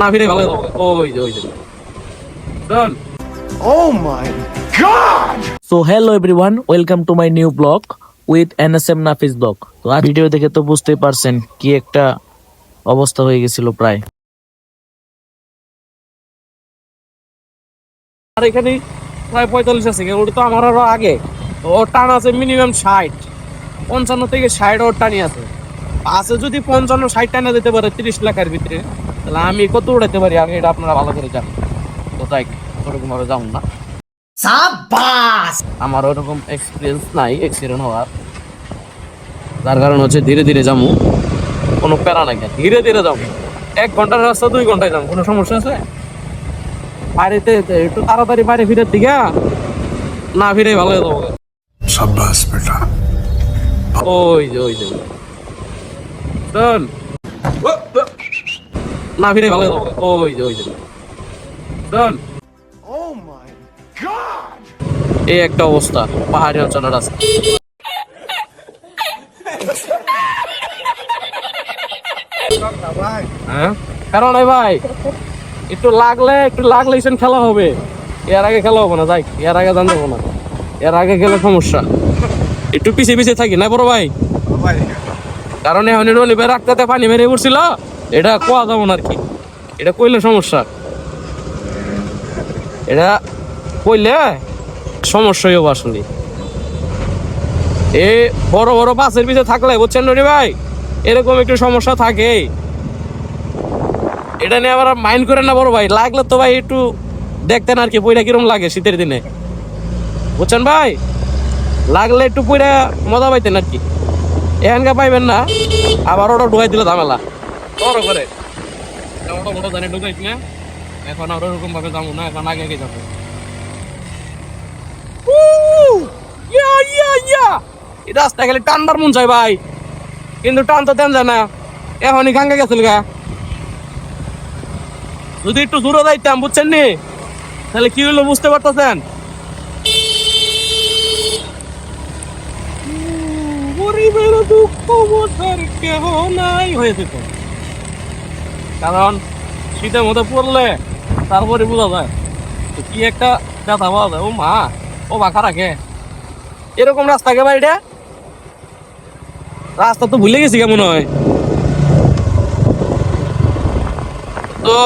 না ফিরে ভালো ওই যে ওই যে। শোন Oh my god! So hello everyone welcome to my new blog with NSM Nafis blog তো আজ ভিডিও দেখে তো বুঝতেই পারছেন কি একটা অবস্থা হয়ে গেছিল প্রায়। আর এখানে প্রায় পঁয়তাল্লিশ আছে ওটা তো আমার আরও আগে। ওর টান আছে মিনিমাম ষাট। পঞ্চান্ন থেকে ষাট ওর টানি আছে। আছে যদি পঞ্চান্ন ষাট টানা দিতে পারে তিরিশ লাখের ভিতরে তাহলে আমি কত উড়াইতে পারি? আগে এটা আপনারা ভালো করে জানেন। তো তাই ওরকম ভাবে যাব না। আমার ওরকম এক্সপিরিয়েন্স নাই এক্সিডেন্ট হওয়ার। যার কারণ হচ্ছে ধীরে ধীরে যাব। কোনো প্যারা নাই। ধীরে ধীরে যাব। এক ঘণ্টার রাস্তা দুই ঘন্টায় যাব। কোনো সমস্যা আছে? বাড়িতে একটু তাড়াতাড়ি বাড়ি ফিরে দিকে না ফিরে ভালো হয়ে যাব. ওই যে ওই যে। শোন না ফিরে ভালো যাব ওই যে ওই যে। শোন Oh! এই একটা অবস্থা পাহাড়ি অঞ্চলের রাস্তা হ্যাঁ? কারণ ভাই একটু লাগলে একটু লাগলে খেলা হবে। এর আগে খেলা হবে না যাই এর আগে জান যাব না। এর আগে গেলে সমস্যা। একটু পিছিয়ে পিছিয়ে থাকি না বড় ভাই। কারণ এখন রলি ভাই রাখতে পানি মেরে উঠছিল এটা কোয়া যাব না আর কি। এটা কইলে সমস্যা। এটা কইলে সমস্যাই হবে আসলে। এ বড় বড় বাসের পিছিয়ে থাকলে, বুঝছেন রনি ভাই? এরকম একটু সমস্যা থাকে। এটা নিয়ে আবার মাইন্ড করে না বড় ভাই। লাগলে তো ভাই একটু দেখতেন আর কি বইটা কিরম লাগে শীতের দিনে। বুঝছেন ভাই? লাগলে একটু পইরা মজা পাইতেন আর কি। এখানকার পাইবেন না। আবার ওটা ঢুকাই দিলে ঝামেলা। বড় করে ওটা ওটা জানি ঢুকাইছ না? এখন আর যাব না এখন আগে আগে যাব। ইয়া, ইয়া, ইয়া! এই রাস্তা গেলে টানবার মন চাই ভাই। কিন্তু টান তো তেন যায় না। এখনই গাঙ্গে গেছিল গা। যদি একটু দূরে যাইতাম বুঝছেন নি? তাহলে কি হলো বুঝতে পারতেছেন? দুঃখ কেহ নাই। হয়েছে তো কারণ, শীতের মধ্যে পড়লে তারপরে বোঝা যায় কি একটা ব্যথা পাওয়া যায়। ও মা, ও বাঁকা রাখে। এরকম রাস্তা কে এটা? রাস্তা তো ভুলে গেছি কেমন হয়। তো,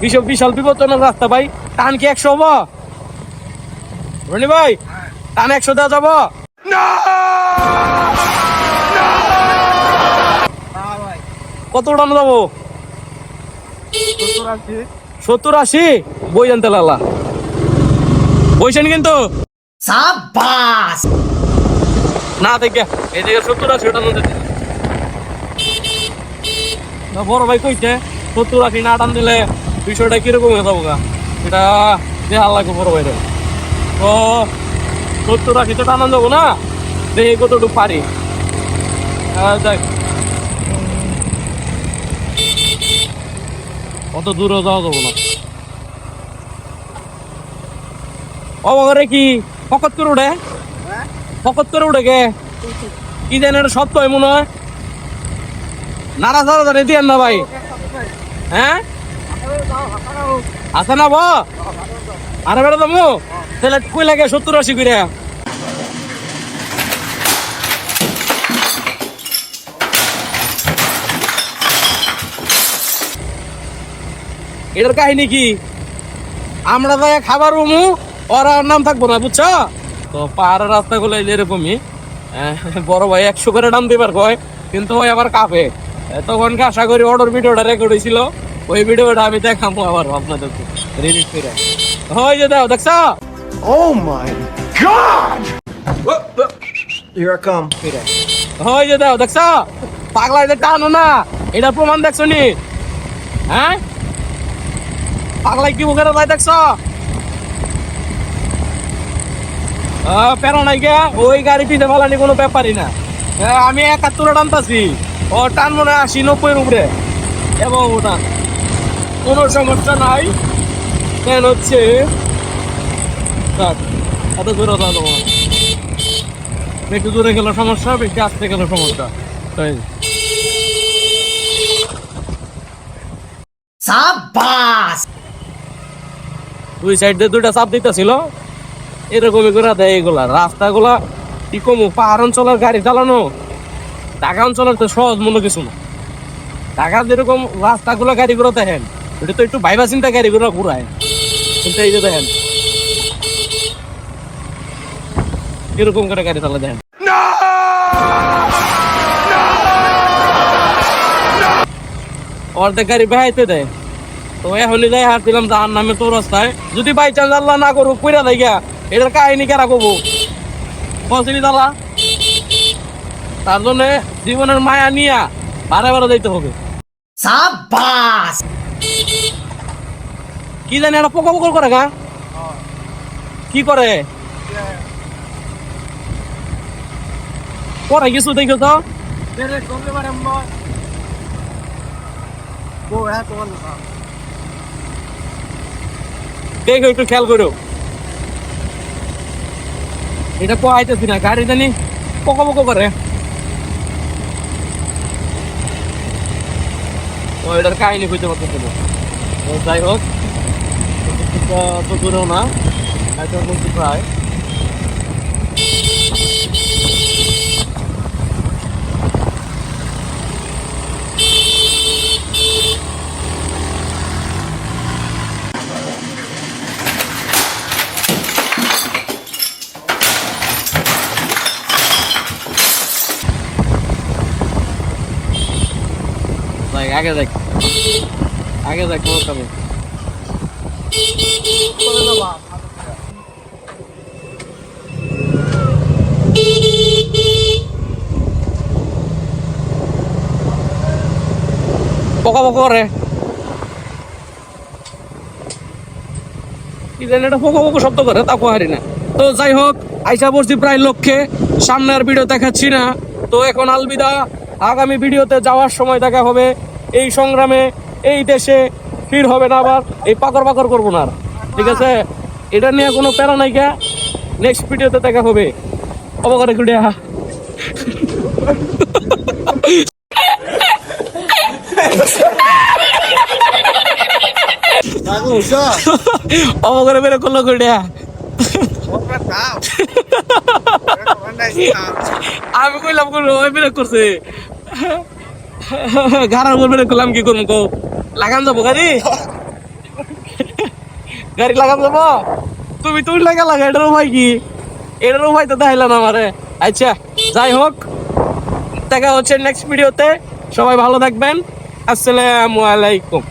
বিশাল বিশাল বিপজ্জনক রাস্তা ভাই। টান কি একশো হব? ভাই, টান একশো দেওয়া যাব? কত উঠানো যাব? সত্তর আশি। বই জানতে লালা। বইছেন কিন্তু। না দেখে। এদিকে সত্তর আশি ওটা না বড় ভাই কইছে সত্তর আশি না টান দিলে বিষয়টা কীরকম হয়ে যাব গা? এটা দেখার লাগবে বড় ভাই তো সত্তর আশি তো টানান যাব না? দেখি কতটুকু পারি। দেখ অত দূরে যাওয়া যাব না। অবগরে কি? ফকত করে উঠে। ফকত করে উঠে গে কি জানি এটা সত্য হয় মনে হয়। নারা সারা জানি দিয়েন না ভাই। হ্যাঁ? আছে না ব আরে বেড়া দামু তাহলে কই লাগে সত্তর আশি করে এটার কাহিনী কি? আমরা যাই খাবার রুমু ওরা নাম থাকব না বুঝছ? তো পাহাড়ের রাস্তা রাস্তাগুলো এরকমই। আহ, বড় ভাই একশো করে নাম দিবার কয় কিন্তু ওই আবার কাঁপে। আহ, তখন আশা করি অর্ডার ভিডিওটা রেকর্ড হয়েছিল ওই ভিডিওটা আমি দেখাবো আবার আপনাদেরকে। রিলিজ করে। ওই যে দাও দেখছ? ও মাই! Here I come. ওই যে দাও দেখছ? পাগলা এটা টানো না। এটা প্রমাণ দেখছ নি? হ্যাঁ? পাগলাই কি মুখে যাই দেখছ? পেরো নাই গে। ওই পিঠে ফেলানি কোনো ব্যাপারই না। আমি একাত্তরে টানতাছি। ও, টান মনে হয় আশি নব্বই উপরে। এবং ওটা। কোনো সমস্যা নাই। কেন হচ্ছে। এত দূরে যাব একটু দূরে গেলে সমস্যা বেশি আসতে গেলে সমস্যা। তাই। দুই সাইড দিয়ে দুইটা চাপ দিতেছিল। এরকমই করে দেয় এগুলা। রাস্তাগুলা কি কমু? পাহাড় অঞ্চলের গাড়ি চালানো। ঢাকা অঞ্চলের তো সহজ মনে কিছু না। ঢাকা যেরকম রাস্তাগুলো গাড়ি করে দেখেন, এটা তো একটু ভাইবা চিন্তা গাড়ি করে ঘুরায়। কিন্তু এই যে দেখেন, এরকম করে গাড়ি চালা দেখেন। অর্ধেক গাড়ি বেহাইতে দেয়। তো এখনই যাই দিলাম যার নামে তোর রাস্তায়। যদি বাই চান্স আল্লাহ না করুক কইরা দেয় গিয়া এটার কাহিনী কারা কবো? পৌঁছিনি দালা তার জন্য জীবনের মায়া নিয়া বারে বারে যাইতে হবে। কি জানি একটা পোকা পোকর করে গা। কি করে? করে কিছু দেখো তো। দেখো, একটু খেয়াল করো। এটা পোহাইতেছি না, গাড়ি জানি পোকা পোকা করে। এটার কাহিনী খুঁজতে পারতেছে না। তো যাই হোক অত দূরেও প্রায় আগে যাই আগে যাই খবর পাবো পোকা করে। কি জানি এটা শব্দ করে, তা হারি না। তো যাই হোক, আইসা পড়ছি প্রায় লক্ষ্যে, সামনের ভিডিও দেখাচ্ছি না। তো এখন আলবিদা, আগামী ভিডিওতে যাওয়ার সময় দেখা হবে। এই সংগ্রামে এই দেশে ফির হবে না আবার, এই পাকর পাকর করব না ঠিক আছে? এটা নিয়ে কোনো প্যারা নাই কে নেক্সট ভিডিওতে দেখা হবে। অবকারে গুড়িয়া অবকারে বেরো করল গুড়িয়া আমি কইলাম করছে। গাড়ার উপর বেড়ে করলাম, কি করব লাগাম যাব গাড়ি? গাড়ি লাগান যাব? তুমি তুমি লাগা লাগা এটার ভাই কি? এটারও ভাই তো দেখাইলাম আমারে। আচ্ছা যাই হোক, দেখা হচ্ছে নেক্সট ভিডিওতে সবাই ভালো থাকবেন। আসসালামু আলাইকুম।